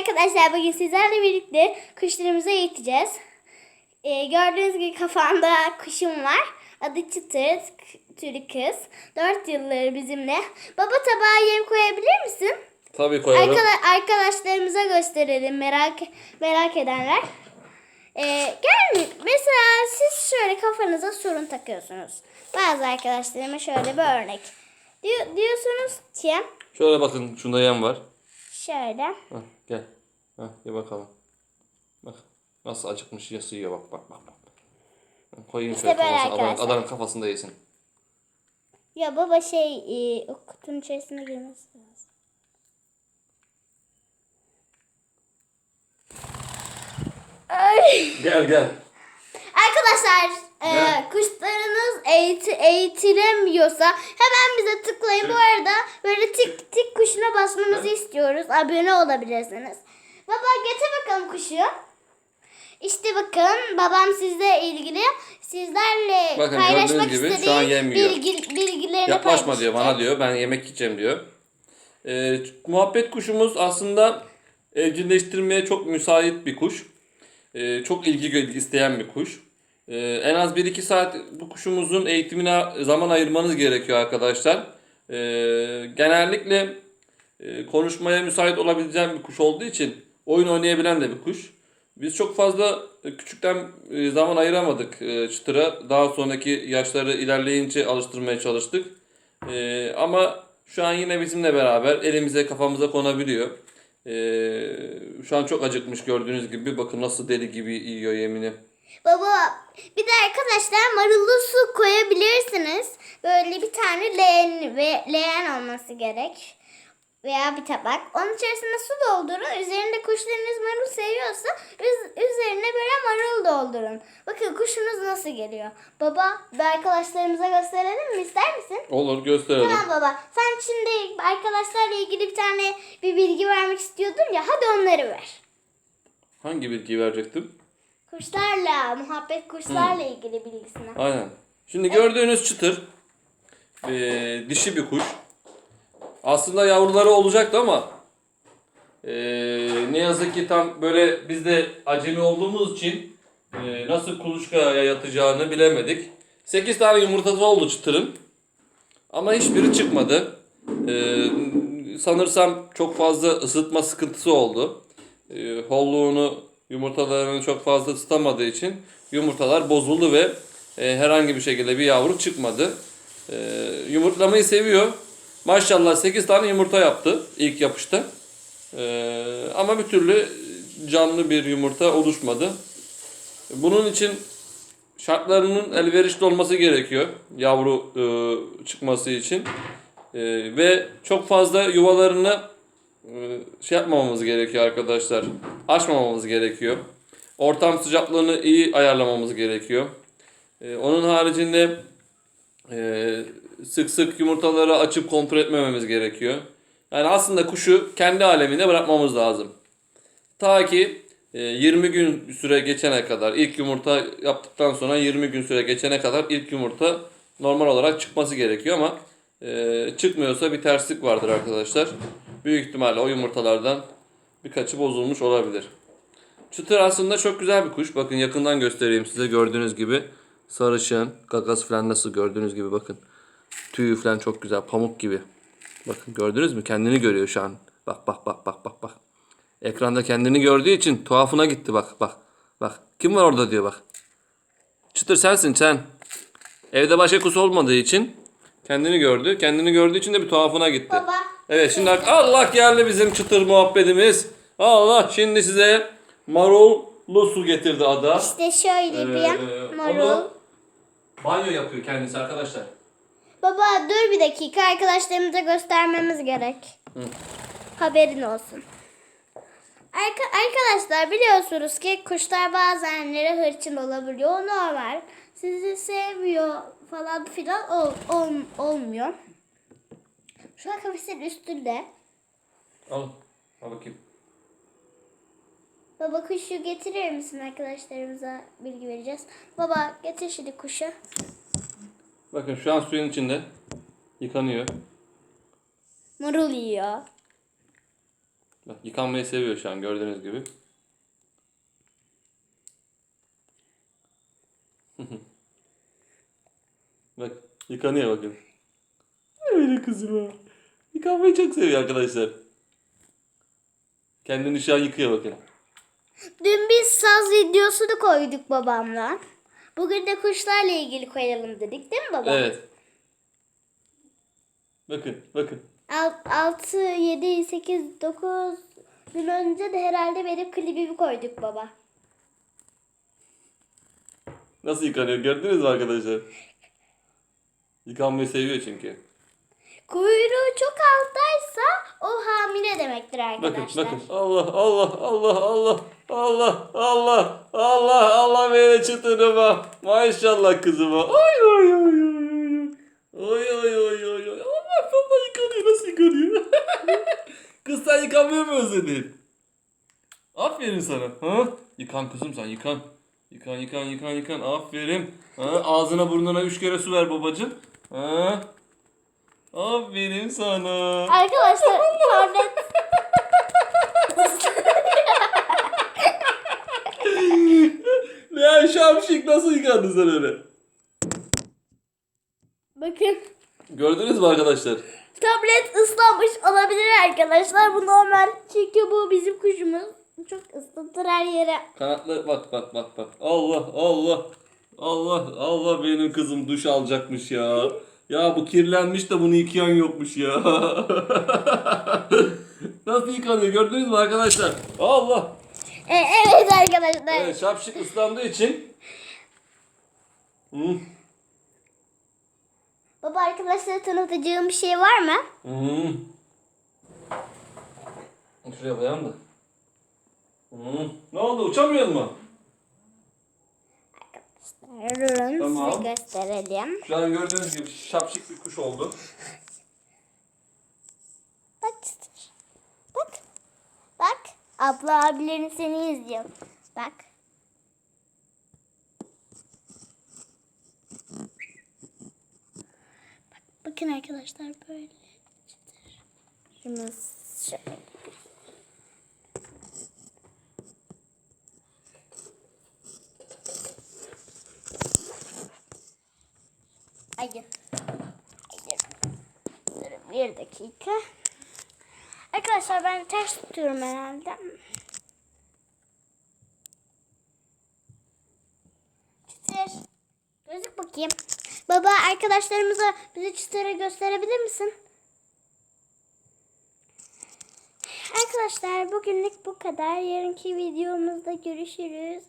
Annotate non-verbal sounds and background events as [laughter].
Arkadaşlar bugün sizlerle birlikte kuşlarımızı eğiteceğiz. Ee, gördüğünüz gibi kafamda kuşum var. Adı Çıtır, türü kız. 4 yılları bizimle. Baba tabağa yem koyabilir misin? Tabii koyarım. Arkada- arkadaşlarımıza gösterelim merak merak edenler. Ee, gel mesela siz şöyle kafanıza sorun takıyorsunuz. Bazı arkadaşlarıma şöyle bir örnek. Diyor, diyorsunuz ki Şöyle bakın şunda yem var. şöyle. Hah, gel. Hah, ye bakalım. Bak nasıl acıkmış yası yiyor bak bak bak. bak. Koyayım İşte şöyle kafasına. Adamın kafasında yesin. Ya baba şey e, o kutunun içerisine girmesi lazım. Ay. Gel gel. Arkadaşlar e, Ne? Eğiti, eğitilemiyorsa hemen bize tıklayın. Bu arada böyle tik tik kuşuna basmanızı istiyoruz. Abone olabilirsiniz. Baba getir bakalım kuşu. İşte bakın babam sizle ilgili sizlerle Bakın paylaşmak gibi şu istediği an yemiyor. bilgi, bilgilerini Yaklaşma diyor bana diyor. Ben yemek yiyeceğim diyor. Ee, muhabbet kuşumuz aslında evcilleştirmeye çok müsait bir kuş. Ee, çok ilgi isteyen bir kuş. Ee, en az 1-2 saat bu kuşumuzun eğitimine zaman ayırmanız gerekiyor arkadaşlar. Ee, genellikle e, konuşmaya müsait olabileceğim bir kuş olduğu için oyun oynayabilen de bir kuş. Biz çok fazla e, küçükten e, zaman ayıramadık e, çıtıra. Daha sonraki yaşları ilerleyince alıştırmaya çalıştık. E, ama şu an yine bizimle beraber elimize kafamıza konabiliyor. E, şu an çok acıkmış gördüğünüz gibi. Bakın nasıl deli gibi yiyor yemini. Baba bir de arkadaşlar marullu su koyabilirsiniz. Böyle bir tane leğen ve leğen olması gerek. Veya bir tabak. Onun içerisine su doldurun. Üzerinde kuşlarınız marul seviyorsa üz- üzerine böyle marul doldurun. Bakın kuşunuz nasıl geliyor. Baba bir arkadaşlarımıza gösterelim mi? İster misin? Olur gösterelim. Tamam baba. Sen şimdi arkadaşlarla ilgili bir tane bir bilgi vermek istiyordun ya. Hadi onları ver. Hangi bilgiyi verecektim? Kuşlarla, muhabbet kuşlarla ilgili bilgisini. Aynen. Şimdi gördüğünüz çıtır e, dişi bir kuş. Aslında yavruları olacaktı ama e, ne yazık ki tam böyle biz de acemi olduğumuz için e, nasıl kuluçkaya yatacağını bilemedik. 8 tane yumurtası oldu çıtırın. Ama hiçbiri çıkmadı. E, sanırsam çok fazla ısıtma sıkıntısı oldu. E, holluğunu yumurtalarını çok fazla ısıtamadığı için yumurtalar bozuldu ve e, herhangi bir şekilde bir yavru çıkmadı. E, yumurtlamayı seviyor. Maşallah 8 tane yumurta yaptı ilk yapışta. E, ama bir türlü canlı bir yumurta oluşmadı. Bunun için şartlarının elverişli olması gerekiyor yavru e, çıkması için. E, ve çok fazla yuvalarını şey yapmamamız gerekiyor arkadaşlar. Açmamamız gerekiyor. Ortam sıcaklığını iyi ayarlamamız gerekiyor. E, onun haricinde e, sık sık yumurtaları açıp kontrol etmememiz gerekiyor. Yani aslında kuşu kendi aleminde bırakmamız lazım. Ta ki e, 20 gün süre geçene kadar ilk yumurta yaptıktan sonra 20 gün süre geçene kadar ilk yumurta normal olarak çıkması gerekiyor ama e, çıkmıyorsa bir terslik vardır arkadaşlar. Büyük ihtimalle o yumurtalardan birkaçı bozulmuş olabilir. Çıtır aslında çok güzel bir kuş. Bakın yakından göstereyim size gördüğünüz gibi. Sarışın, gagası falan nasıl gördüğünüz gibi bakın. Tüyü falan çok güzel, pamuk gibi. Bakın gördünüz mü? Kendini görüyor şu an. Bak bak bak bak bak bak. Ekranda kendini gördüğü için tuhafına gitti bak bak. Bak kim var orada diyor bak. Çıtır sensin sen. Evde başka kuş olmadığı için kendini gördü. Kendini gördüğü için de bir tuhafına gitti. Baba. Evet şimdi Allah geldi bizim çıtır muhabbetimiz. Allah şimdi size marullu su getirdi ada. İşte şöyle Ee, bir marul. onu banyo yapıyor kendisi arkadaşlar. Baba dur bir dakika arkadaşlarımıza göstermemiz gerek. Haberin olsun. Arka- arkadaşlar biliyorsunuz ki kuşlar bazenleri hırçın olabiliyor. O normal. Sizi sevmiyor falan filan ol, ol- olmuyor. Şu an kafesin üstünde. Al. Al bakayım. Baba kuşu getirir misin arkadaşlarımıza bilgi vereceğiz. Baba getir şimdi kuşu. Bakın şu an suyun içinde. Yıkanıyor. Marul yiyor. Bak, yıkanmayı seviyor şu an gördüğünüz gibi. [laughs] Bak yıkanıyor bakın. Öyle kızım ha. [laughs] Yıkanmayı çok seviyor arkadaşlar. Kendini şu an yıkıyor bakın. Dün biz saz videosu da koyduk babamla. Bugün de kuşlarla ilgili koyalım dedik değil mi baba? Evet. Bakın bakın. 6, 7, 8, 9 gün önce de herhalde benim klibimi koyduk baba. Nasıl yıkanıyor gördünüz mü arkadaşlar? Yıkanmayı seviyor çünkü. Kuyruğu çok alttaysa o hamile demektir Bakın arkadaşlar. bakın. Allah Allah Allah Allah Allah Allah Allah Allah beni çıtırıma. Maşallah kızıma. Ay ay ay ay. Oy oy oy oy oy. Allah Allah yıkanıyor nasıl yıkanıyor? [laughs] Kız sen yıkanmıyor mu özledin? Aferin sana. Ha? Yıkan kızım sen yıkan. Yıkan yıkan yıkan yıkan. Aferin. Ha? Ağzına burnuna üç kere su ver babacığım. Ha? Aferin sana. Arkadaşlar tablet Ya şapşik nasıl yıkandın sen öyle? bakın Gördünüz mü arkadaşlar? tablet ıslanmış olabilir arkadaşlar. Bu normal çünkü bu bizim kuşumuz. Çok ıslatır her yere. Kanatları bak bak bak bak. Allah Allah. Allah Allah benim kızım duş alacakmış ya. Ya bu kirlenmiş de bunu yıkayan yokmuş ya. [laughs] Nasıl yıkanıyor gördünüz mü arkadaşlar? Allah. E, evet arkadaşlar. Evet şapşik ıslandığı için. Hı, Baba arkadaşlara tanıtacağım bir şey var mı? hı. Şuraya koyalım da. Hı. Ne oldu uçamıyor mu? Durun Tamam. size gösterelim. Şu an gördüğünüz gibi şapşik bir kuş oldu. Bak çıtır. Bak. Bak. Abla abilerin seni izliyor. Bak. Bak, bakın arkadaşlar böyle çıtır. Şunu şöyle. Hayır. Hayır. Durun bir dakika. Arkadaşlar ben ters tutuyorum herhalde. Çıtır. Gözük bakayım. Baba arkadaşlarımıza bize çıtırı gösterebilir misin? Arkadaşlar bugünlük bu kadar. Yarınki videomuzda görüşürüz.